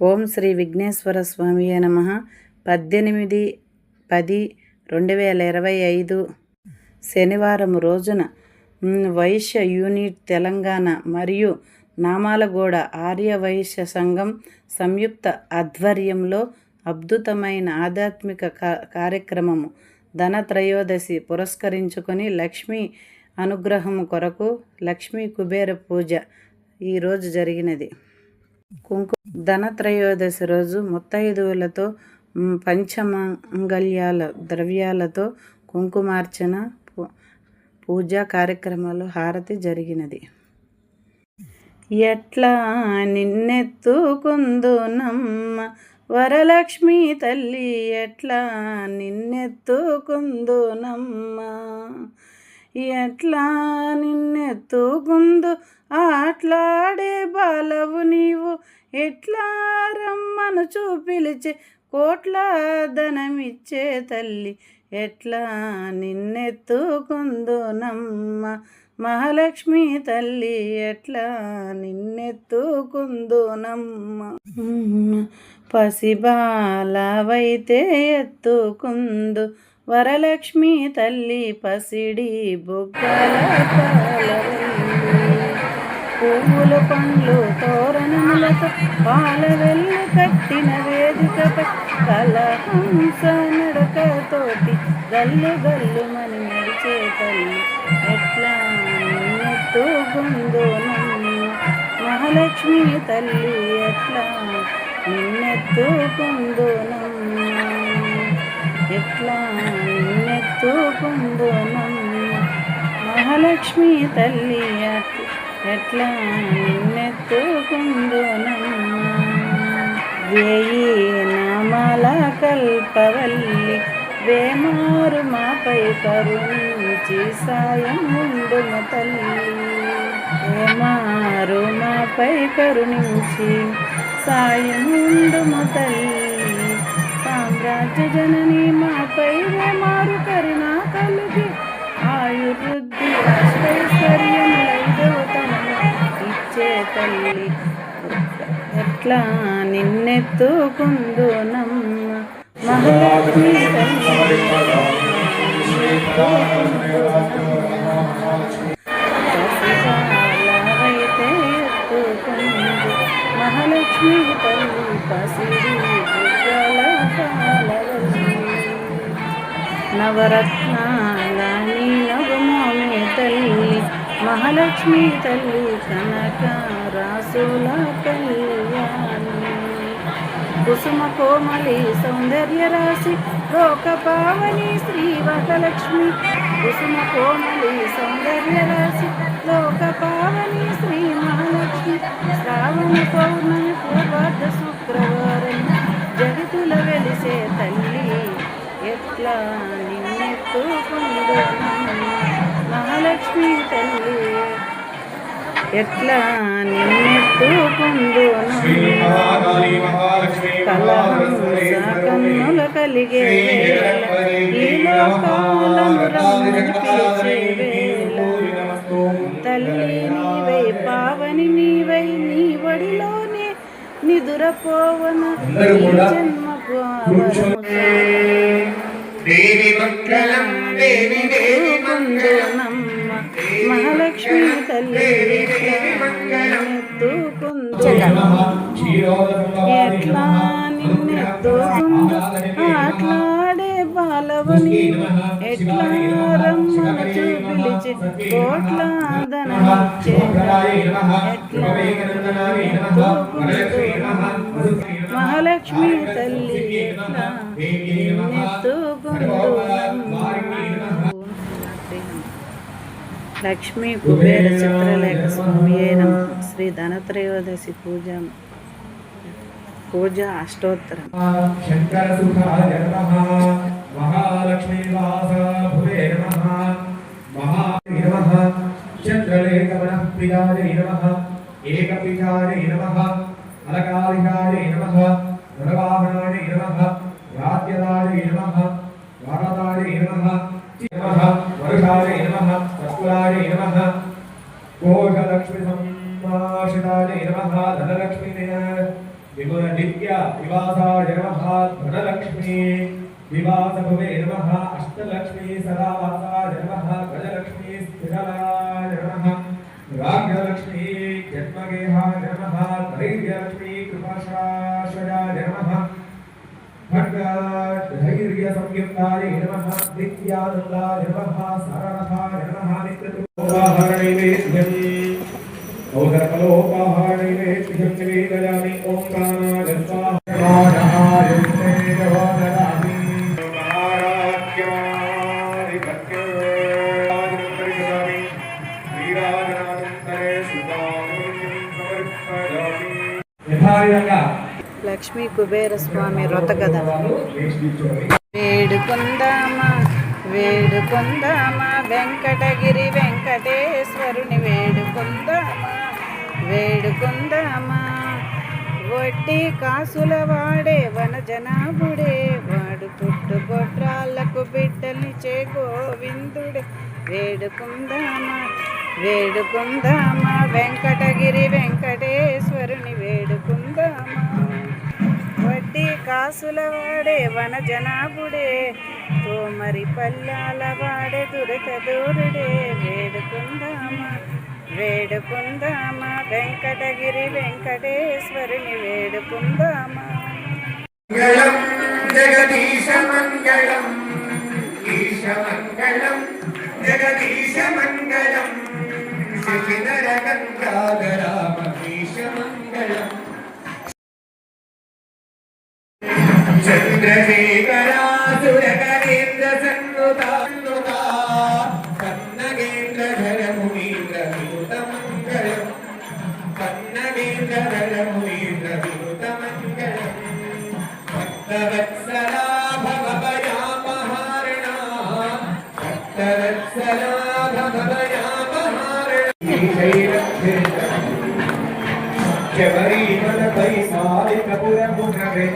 ఓం శ్రీ విఘ్నేశ్వర స్వామి నమ. పద్దెనిమిది పది రెండు వేల ఇరవై ఐదు శనివారం రోజున వైశ్య యూనిట్ తెలంగాణ మరియు నామాలగూడ ఆర్య వైశ్య సంఘం సంయుక్త ఆధ్వర్యంలో అద్భుతమైన ఆధ్యాత్మిక కా- కార్యక్రమము ధనత్రయోదశి పురస్కరించుకొని లక్ష్మీ అనుగ్రహం కొరకు లక్ష్మీ కుబేర పూజ ఈరోజు జరిగినది. కుంకు ధనత్రయోదశి రోజు ముత్తైదువులతో పంచమంగళ్యాల ద్రవ్యాలతో కుంకుమార్చన పూ- పూజా కార్యక్రమాలు హారతి జరిగినది. ఎట్లా నిన్నెత్తుకుందునమ్మ వరలక్ష్మి తల్లి ఎట్లా నిన్నెత్తుకుందునమ్మ ఎట్లా నిన్నెత్తుకుందు ఆట్లాడే బాలవు నీవు? ఎట్లా రమ్మను చూపిలిచే కోట్ల ధనమిచ్చే తల్లి? ఎట్లా నిన్నెత్తుకుందునమ్మ మహాలక్ష్మి తల్లి? ఎట్లా నిన్నెత్తుకుందునమ్మ పసిబాలవైతే ఎత్తుకుందు వరలక్ష్మి తల్లి పసిడి బొగ్గల పువ్వులు పండ్లు తోరణములతో పాల వెల్లు కట్టిన వేదికపై కలహంస నడకతోటి గల్లు గల్లు మని నడిచే తల్లి ఎట్లా నిన్నెత్తుకుందో మహాలక్ష్మి తల్లి ఎట్లా నిన్నెత్తుకుందో ఎట్లా నిన్నెత్తుకుందో మహాలక్ష్మి తల్లి ఎట్లా నిన్నెత్తుకుందో వేయి నామాల కల్పవల్లి వేమారు మాపై కరుణించి సాయం ఉండుమ తల్లి. వేమారు మాపై కరుణించి సాయం ఉండుమ తల్లి. సామ్రాజ్య జనని మా తల్లి. ఎట్లా నిన్నెత్తుకుందునమ్మ? మహాలక్ష్మి మహాలక్ష్మి తల్లి. పసిడి బుగ్గల పాలవల్లి నవరత్నాల తల్లి మహాలక్ష్మి తల్లి కనకా రాసుల కళ్యాణి. కుసుమ కోమలి సౌందర్య రాశి లోక పావని శ్రీ వరలక్ష్మి. కుసుమ కోమలి సౌందర్య రాశి లోక పావని శ్రీ మహాలక్ష్మి. శ్రావణ పౌర్ణమి పూర్వార్ధ శుక్రవారం. జగతుల వెలిసే తల్లి ఎట్లా నిన్నెత్తుకుండు మహాలక్ష్మి తల్లి ఎట్లా నిన్నెత్తుకుందు కలహంస కన్నుల కలిగే ఈ వేళ. తల్లి నీవై పావని నీవై నీ వడిలోనే నిదురపోవన కూర్చొని దేవి మంగళం దేవి దేవి మంగళం. మహాలక్ష్మి తల్లి. ఎట్లా? నిన్నెత్తుకుందు ఆట్లాడే బాలవని ఎట్లా రమ్మను చూపిలిచి కోట్ల ధనమిచ్చే ఎట్లా నిన్నెత్తుకుందు మహాలక్ష్మి తల్లి ఎట్లా నిన్నెత్తుకుందు లక్ష్మీ కుబేర చిత్రలేఖ స్వామి అయిన శ్రీ ధనత్రయోదశి పూజ పూజ అష్టోత్తరం. శంకర నమః మహాలక్ష్మీ నమః మహాయ నమః చంద్రలేఖవన నమః రాజ్యదాయ నమః వరదాయ నమః నమః వరుషాయ నమః సత్కులాయ నమః కోశలక్ష్మి సంభాషితాయ నమః ధనలక్ష్మి విముల నిత్య వివాసాయ నమః ధనలక్ష్మీ. వివాస భువే నమః అష్టలక్ష్మీ సదావాసాయ నమః గజలక్ష్మీ స్థిరలాయ నమః రాజ్యలక్ష్మీ జన్మగేహాయ నమః ధైర్యలక్ష్మీ కృపాశాశ్వయాయ నమః ధైర్య సంయుక్తాయ నమః నిత్యానందాయ నమః సరళాయ లక్ష్మీ కుబేర స్వామి వ్రత కథ వేష్టించుకొని వేడుకుందామా వేడుకుందామా వెంకటగిరి వెంకటేశ్వరుని వేడుకుందామా. వేడుకుందామా? వడ్డీ కాసుల వాడే వన జనాభుడే వాడు పుట్టు బిడ్డల్ని చే గోవిందుడే. వేడుకుందామా? వేడుకుందామా? వెంకటగిరి వెంకటేశ్వరుని వేడుకుందామా? వడ్డీ కాసుల వాడే వన జనాభుడే తోమరి పల్లాల వాడే దురత దూరుడే. వేడుకుందామా? వేడుకుందామా? వెంకటగిరి వెంకటేశ్వరుని వేడుకుందామా? మంగళం జగదీశ మంగళం ఈశ మంగళం జగదీశ మంగళం శశిధర గంగాధరామీశ మంగళం. చంద్రశేఖరాసురకరేంద్ర సన్నుతా da da